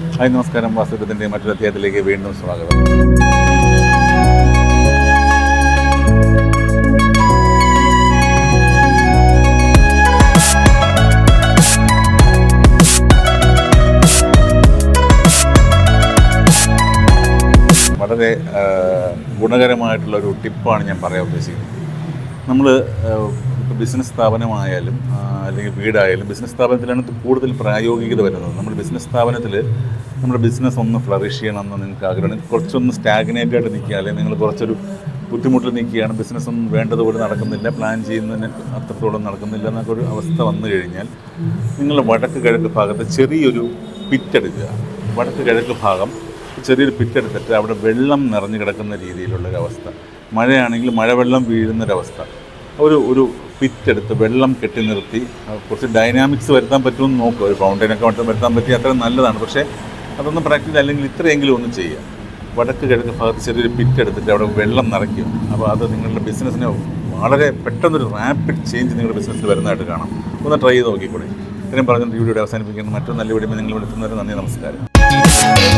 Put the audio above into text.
Hi നമസ്കാരം. വാസ്തുവിന്റെ മറ്റൊരു അധ്യായത്തിലേക്ക് വീണ്ടും സ്വാഗതം. വളരെ ഗുണകരമായിട്ടുള്ള ഒരു ടിപ്പാണ് ഞാൻ പറയാൻ ഉദ്ദേശിക്കുന്നത്. നമ്മൾ ബിസിനസ് സ്ഥാപനമായാലും അല്ലെങ്കിൽ വീടായാലും ബിസിനസ് സ്ഥാപനത്തിലാണ് കൂടുതൽ പ്രായോഗികത വരുന്നത്. നമ്മൾ ബിസിനസ് സ്ഥാപനത്തിൽ നമ്മുടെ ബിസിനസ് ഒന്ന് ഫ്ലറിഷ് ചെയ്യണമെന്ന് നിങ്ങൾക്ക് ആഗ്രഹം കുറച്ചൊന്ന് സ്റ്റാഗ്നേറ്റ് ആയിട്ട് നിൽക്കുക അല്ലെങ്കിൽ നിങ്ങൾ കുറച്ചൊരു ബുദ്ധിമുട്ടിൽ നിൽക്കുകയാണ്. ബിസിനസ് ഒന്നും വേണ്ടതുപോലെ നടക്കുന്നില്ല പ്ലാൻ ചെയ്യുന്നതിന് അത്രത്തോളം നടക്കുന്നില്ല എന്നൊക്കെ ഒരു അവസ്ഥ വന്നു കഴിഞ്ഞാൽ നിങ്ങൾ വടക്ക് കിഴക്ക് ഭാഗത്ത് ചെറിയൊരു പിറ്റെടുക്കുക. വടക്ക് കിഴക്ക് ഭാഗം ചെറിയൊരു പിറ്റെടുത്തിട്ട് അവിടെ വെള്ളം നിറഞ്ഞു കിടക്കുന്ന രീതിയിലുള്ളൊരവസ്ഥ മഴയാണെങ്കിൽ മഴവെള്ളം വീഴുന്നൊരവസ്ഥ ഒരു ഒരു പിറ്റെടുത്ത് വെള്ളം കെട്ടി നിർത്തി. കുറച്ച് ഡൈനാമിക്സ് വരുത്താൻ പറ്റുമെന്ന് നോക്കുക ഒരു ഫൗണ്ടൈനൊക്കെ വരുത്താൻ പറ്റി അത്ര നല്ലതാണ്. പക്ഷേ അതൊന്നും പ്രാക്ടീസ് അല്ലെങ്കിൽ ഇത്രയെങ്കിലും ഒന്ന് ചെയ്യുക വടക്ക് കിഴക്ക് ഭാഗത്ത് ചെറിയൊരു പിറ്റെടുത്തിട്ട് അവിടെ വെള്ളം നിറയ്ക്കുക അപ്പോൾ അത് നിങ്ങളുടെ ബിസിനസ്സിനെ വളരെ പെട്ടെന്നൊരു റാപ്പിഡ് ചേഞ്ച് നിങ്ങളുടെ ബിസിനസ്സിൽ വരുന്നതായിട്ട് കാണാം. ഒന്ന് ട്രൈ ചെയ്ത് നോക്കിക്കൂടെ? ഇത്രയും പറഞ്ഞിട്ട് വീഡിയോ അവസാനിപ്പിക്കുന്നു. മറ്റൊരു നല്ല വീഡിയോ നിങ്ങൾ വിളിക്കുന്നവരെ നന്ദി നമസ്കാരം.